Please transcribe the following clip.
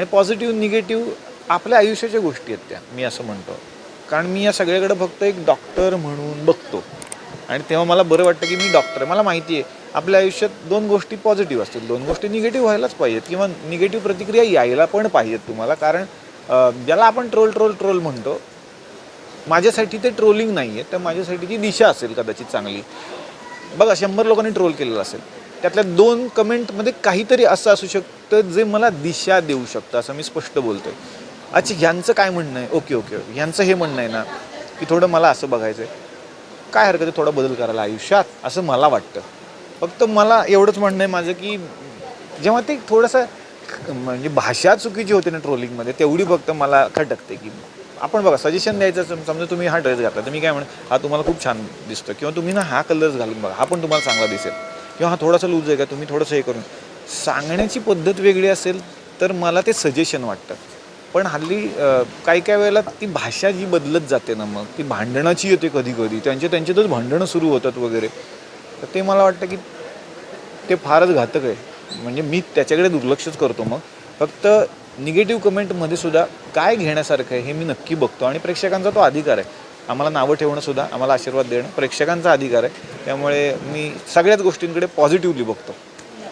आणि positive negative आपल्या आयुष्याच्या गोष्टी आहेत त्या मी असं म्हणतो. कारण मी या सगळ्याकडे फक्त एक डॉक्टर म्हणून बघतो. आणि तेव्हा मला बरं वाटतं की मी डॉक्टर आहे. मला माहिती आहे आपल्या आयुष्यात दोन गोष्टी पॉझिटिव्ह असतील दोन गोष्टी निगेटिव्ह व्हायलाच पाहिजेत किंवा निगेटिव्ह प्रतिक्रिया यायला पण पाहिजेत तुम्हाला. कारण ज्याला आपण ट्रोल ट्रोल ट्रोल म्हणतो माझ्यासाठी ते ट्रोलिंग नाही आहे तर माझ्यासाठी ती दिशा असेल कदाचित चांगली. बघा शंभर लोकांनी ट्रोल केलेलं असेल. त्यातल्या दोन कमेंटमध्ये काहीतरी असं असू शकतं जे मला दिशा देऊ शकतं असं मी स्पष्ट बोलतोय. अच्छा ह्यांचं काय म्हणणं आहे? ओके ओके ह्यांचं हे म्हणणं आहे ना की थोडं मला असं बघायचं आहे काय हरकत आहे? थोडा बदल करायला आयुष्यात? असं मला वाटतं. फक्त मला एवढंच म्हणणं आहे माझं की जेव्हा ते थोडंसं म्हणजे भाषा चुकीची होते ना ट्रोलिंगमध्ये तेवढी फक्त मला खटकते की आपण बघा सजेशन द्यायचं समजा तुम्ही हा ड्रेस घातला तर मी काय म्हण हा तुम्हाला खूप छान दिसतो. किंवा तुम्ही ना हा कलर्स घालून बघा हा पण तुम्हाला चांगला दिसेल. किंवा हा थोडासा लूज आहे का तुम्ही थोडंसं हे करून. सांगण्याची पद्धत वेगळी असेल तर मला ते सजेशन वाटतं. पण हल्ली काही काही वेळेला ती भाषा जी बदलत जाते ना मग ती भांडणाची येते कधी कधी त्यांचे त्यांच्यातच भांडणं सुरू होतात वगैरे. तर ते मला वाटतं की ते फारच घातक आहे. म्हणजे मी त्याच्याकडे दुर्लक्षच करतो मग. फक्त निगेटिव्ह कमेंटमध्ये सुद्धा काय घेण्यासारखं आहे हे मी नक्की बघतो. आणि प्रेक्षकांचा तो अधिकार आहे. आम्हाला नावं ठेवणं सुद्धा आम्हाला आशीर्वाद देणं प्रेक्षकांचा अधिकार आहे. त्यामुळे मी सगळ्याच गोष्टींकडे पॉझिटिव्हली बघतो.